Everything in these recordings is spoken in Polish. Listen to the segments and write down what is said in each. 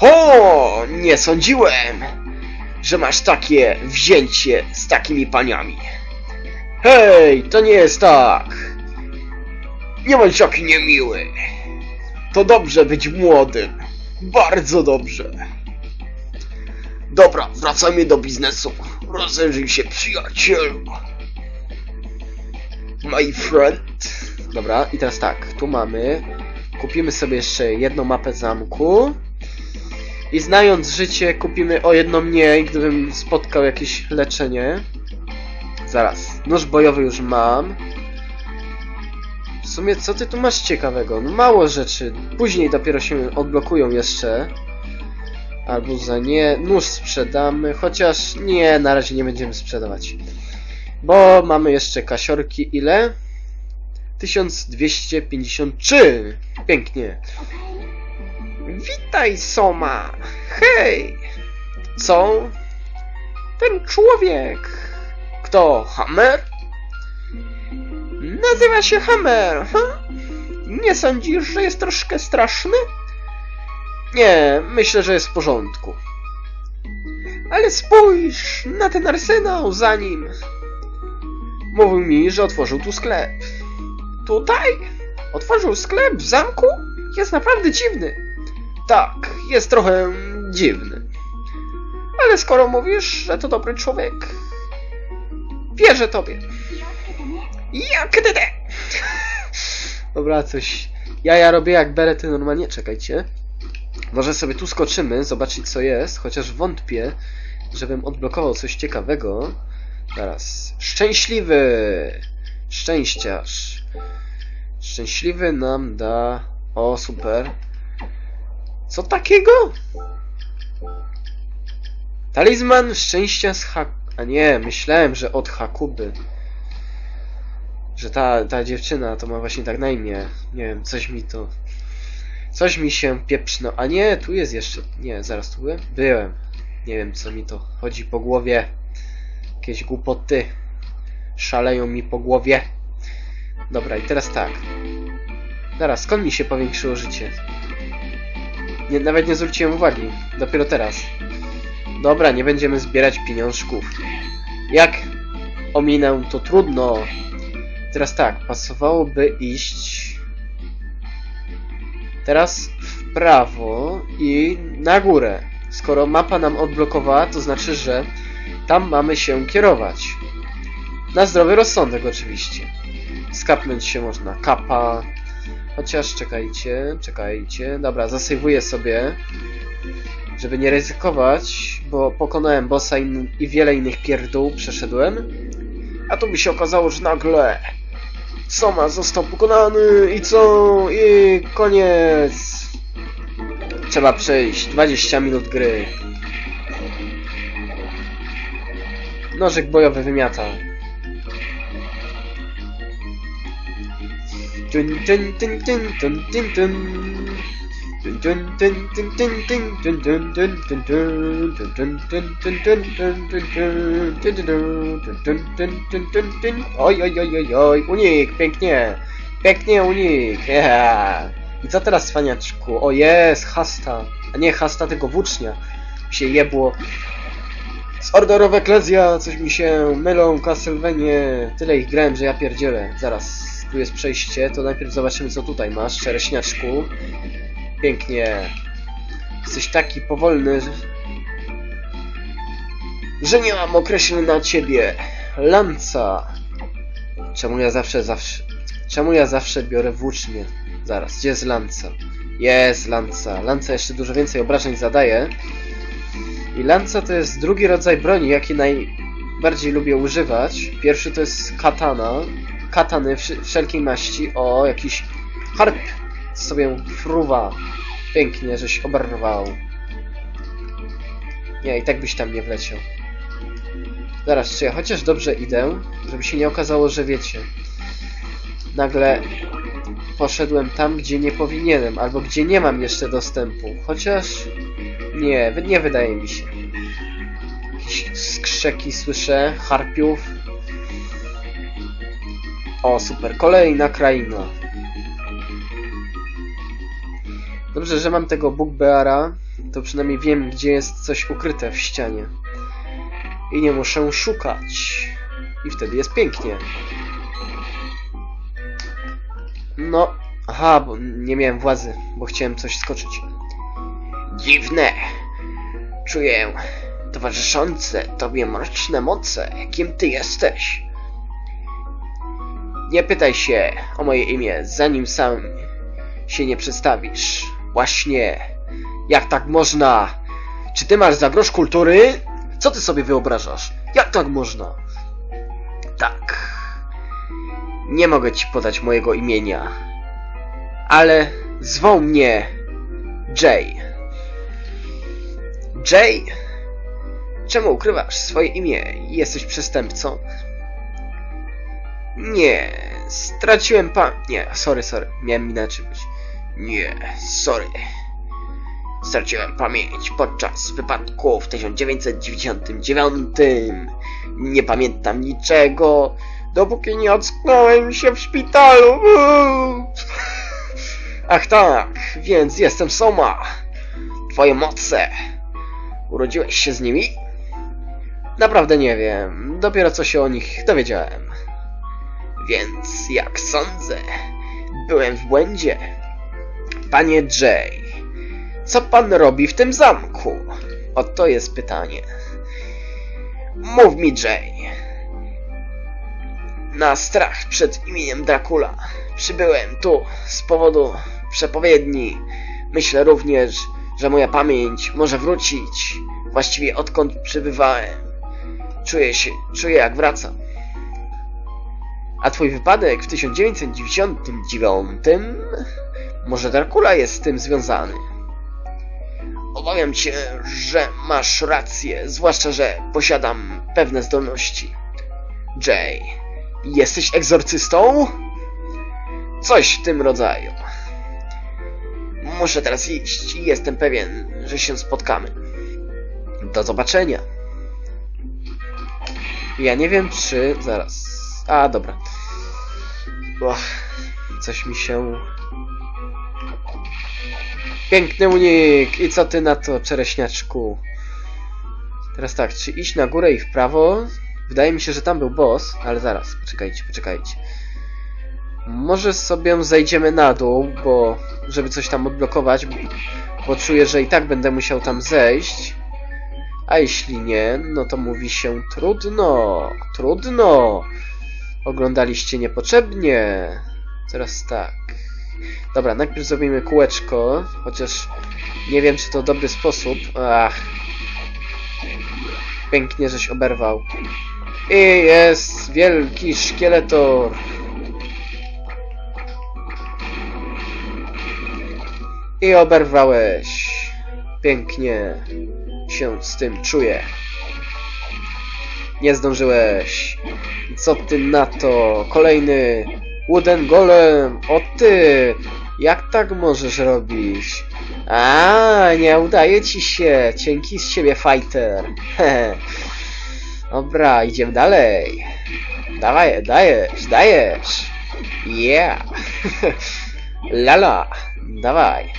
Ho! Nie sądziłem, że masz takie wzięcie z takimi paniami. Hej, to nie jest tak. Nie bądź taki niemiły. To dobrze być młodym. Bardzo dobrze. Dobra, wracamy do biznesu. Rozejrzyj się, przyjacielu. My friend. Dobra, i teraz tak, tu mamy. Kupimy sobie jeszcze jedną mapę zamku. I znając życie, kupimy o jedno mniej, gdybym spotkał jakieś leczenie. Zaraz. Nóż bojowy już mam. W sumie, co ty tu masz ciekawego? No mało rzeczy. Później dopiero się odblokują jeszcze. Albo za nie. Nóż sprzedamy, chociaż nie, na razie nie będziemy sprzedawać. Bo mamy jeszcze kasiorki. Ile? 1253. Pięknie. Witaj, Soma. Hej. Co? Ten człowiek. Kto? Hammer? Nazywa się Hammer, ha? Nie sądzisz, że jest troszkę straszny? Nie, myślę, że jest w porządku. Ale spójrz na ten arsenał za nim. Mówił mi, że otworzył tu sklep. Tutaj? Otworzył sklep w zamku? Jest naprawdę dziwny. Tak, jest trochę dziwny. Ale skoro mówisz, że to dobry człowiek, wierzę tobie. Jak ty te? Dobra, coś. Ja ja robię jak berety normalnie. Czekajcie. Może sobie tu skoczymy, zobaczyć co jest, chociaż wątpię, żebym odblokował coś ciekawego. Zaraz. Szczęśliwy! Szczęściarz. Szczęśliwy nam da... O, super. Co takiego? Talizman szczęścia z Hak... A nie, myślałem, że od Hakuby. Że ta, ta dziewczyna to ma właśnie tak na imię. Nie wiem, coś mi to... Coś mi się pieprzno. A nie, tu jest jeszcze... Nie, zaraz tu byłem? Byłem. Nie wiem, co mi to chodzi po głowie. Jakieś głupoty. Szaleją mi po głowie. Dobra, i teraz tak. Zaraz, skąd mi się powiększyło życie? Nie, nawet nie zwróciłem uwagi. Dopiero teraz. Dobra, nie będziemy zbierać pieniążków. Jak ominę, to trudno. Teraz tak, pasowałoby iść teraz w prawo i na górę. Skoro mapa nam odblokowała, to znaczy, że tam mamy się kierować. Na zdrowy rozsądek oczywiście. Skapnąć się można kapa. Chociaż czekajcie, czekajcie. Dobra, zasejwuję sobie. Żeby nie ryzykować, bo pokonałem bossa in i wiele innych pierdół przeszedłem. A tu by się okazało, że nagle Soma został pokonany i co? I koniec. Trzeba przejść 20 minut gry. Nożyk bojowy wymiata. Oj, oj, oj, oj, oj, unik, pięknie, pięknie unik, yeah. I co teraz, cwaniaczku? O jest, hasta, a nie hasta, tego włócznia. Mi się jebło z Order of Ecclesia, coś mi się mylą, Castlevanie. Tyle ich grałem, że ja pierdzielę. Zaraz, tu jest przejście, to najpierw zobaczymy co tutaj masz, czereśniaczku. Pięknie. Jesteś taki powolny, że- nie mam określeń na ciebie. Lanca. Czemu ja zawsze, zawsze... Czemu ja zawsze biorę włócznie? Zaraz, gdzie jest lanca? Jest lanca. Lanca jeszcze dużo więcej obrażeń zadaje. I lanca to jest drugi rodzaj broni, jaki najbardziej lubię używać. Pierwszy to jest katana. Katany wsz- wszelkiej maści. O, jakiś harp sobie fruwa. Pięknie, żeś oberwał. Nie, i tak byś tam nie wleciał. Zaraz, czy ja chociaż dobrze idę, żeby się nie okazało, że wiecie. Nagle poszedłem tam, gdzie nie powinienem, albo gdzie nie mam jeszcze dostępu. Chociaż nie, nie wydaje mi się. Jakieś skrzeki słyszę, harpiów. O, super, kolejna kraina. Dobrze, że mam tego bugbeara, to przynajmniej wiem, gdzie jest coś ukryte w ścianie. I nie muszę szukać. I wtedy jest pięknie. No, aha, bo nie miałem władzy, bo chciałem coś skoczyć. Dziwne. Czuję towarzyszące tobie mroczne moce. Kim ty jesteś? Nie pytaj się o moje imię, zanim sam się nie przedstawisz. Właśnie. Jak tak można? Czy ty masz za grosz kultury? Co ty sobie wyobrażasz? Jak tak można? Tak. Nie mogę ci podać mojego imienia. Ale zwą mnie Jay. Jay? Czemu ukrywasz swoje imię? Jesteś przestępcą? Nie, straciłem pa... Nie, sorry, sorry, miałem inaczej być. Nie, sorry. Straciłem pamięć podczas wypadku w 1999. Nie pamiętam niczego, dopóki nie ocknąłem się w szpitalu. Ach tak, więc jestem Soma. Twoje moce. Urodziłeś się z nimi? Naprawdę nie wiem. Dopiero co się o nich dowiedziałem. Więc jak sądzę, byłem w błędzie. Panie Jay, co pan robi w tym zamku? Oto jest pytanie. Mów mi, Jay. Na strach przed imieniem Dracula przybyłem tu z powodu przepowiedni. Myślę również, że moja pamięć może wrócić. Właściwie odkąd przybywałem. Czuję się, czuję jak wracam. A twój wypadek w 1999? Może Dracula jest z tym związany? Obawiam się, że masz rację, zwłaszcza, że posiadam pewne zdolności. Jay, jesteś egzorcystą? Coś w tym rodzaju. Muszę teraz iść i jestem pewien, że się spotkamy. Do zobaczenia. Ja nie wiem, czy... Zaraz. A, dobra. Och, coś mi się... Piękny unik! I co ty na to, czereśniaczku? Teraz tak, czy iść na górę i w prawo? Wydaje mi się, że tam był boss, ale zaraz, poczekajcie, poczekajcie. Może sobie zejdziemy na dół, bo żeby coś tam odblokować, bo czuję, że i tak będę musiał tam zejść. A jeśli nie, no to mówi się trudno, trudno. Oglądaliście niepotrzebnie. Teraz tak. Dobra, najpierw zrobimy kółeczko, chociaż nie wiem, czy to dobry sposób. Ach. Pięknie, żeś oberwał. I jest wielki szkieletor. I oberwałeś. Pięknie się z tym czuję. Nie zdążyłeś. Co ty na to? Kolejny Wooden Golem. O ty! Jak tak możesz robić? A, nie udaje ci się. Cienki z siebie fighter. Dobra, idziemy dalej. Dawaj, dajesz, dajesz. Yeah. Lala. Dawaj.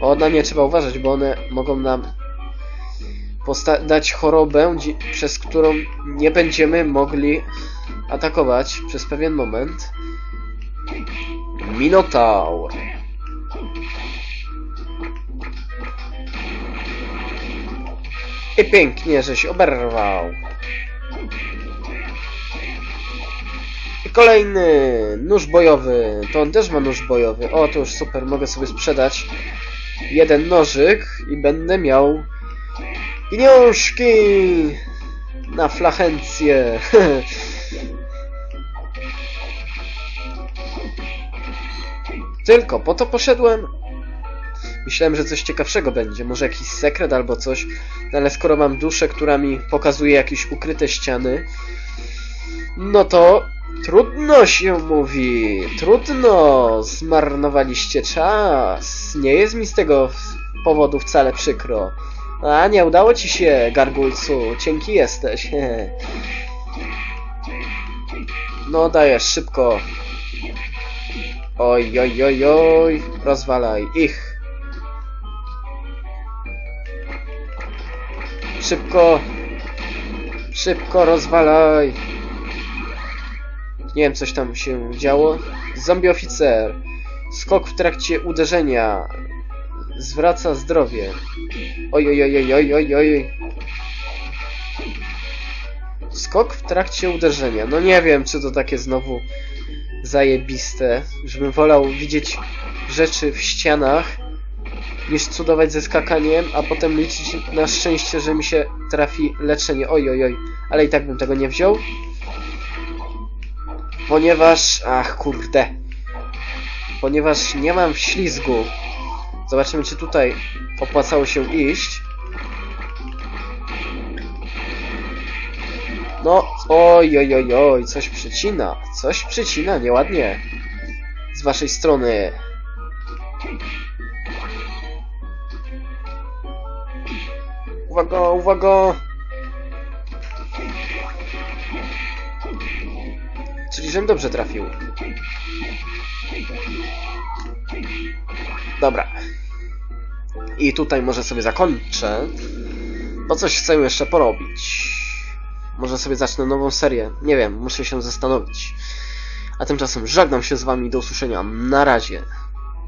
O, na nie trzeba uważać, bo one mogą nam dać chorobę, przez którą nie będziemy mogli atakować przez pewien moment. Minotaur. I pięknie, żeś oberwał. I kolejny nóż bojowy. To on też ma nóż bojowy. O, to już super. Mogę sobie sprzedać jeden nożyk i będę miał pieniążki na flachencję. Tylko po to poszedłem. Myślałem, że coś ciekawszego będzie, może jakiś sekret albo coś, no ale skoro mam duszę, która mi pokazuje jakieś ukryte ściany, no to trudno się mówi, trudno, zmarnowaliście czas, nie jest mi z tego powodu wcale przykro. A, nie udało ci się, gargulcu, cienki jesteś. No dajesz, szybko. Oj, oj, oj, oj. Rozwalaj ich. Szybko. Szybko rozwalaj. Nie wiem, coś tam się działo. Zombie oficer. Skok w trakcie uderzenia. Zwraca zdrowie. Oj, oj, oj, oj, oj, oj. Skok w trakcie uderzenia. No nie wiem, czy to takie znowu zajebiste, żebym wolał widzieć rzeczy w ścianach, niż cudować ze skakaniem, a potem liczyć na szczęście, że mi się trafi leczenie. Oj, oj, oj. Ale i tak bym tego nie wziął. Ponieważ... Ach, kurde. Ponieważ nie mam ślizgu. Zobaczymy, czy tutaj opłacało się iść. No, oj, oj, oj, oj, coś przycina. Coś przycina, nieładnie. Z waszej strony. Uwaga, uwaga! Czyli, żem dobrze trafił. Dobra. I tutaj może sobie zakończę. Bo coś chcę jeszcze porobić. Może sobie zacznę nową serię. Nie wiem, muszę się zastanowić. A tymczasem żegnam się z wami. Do usłyszenia. Na razie.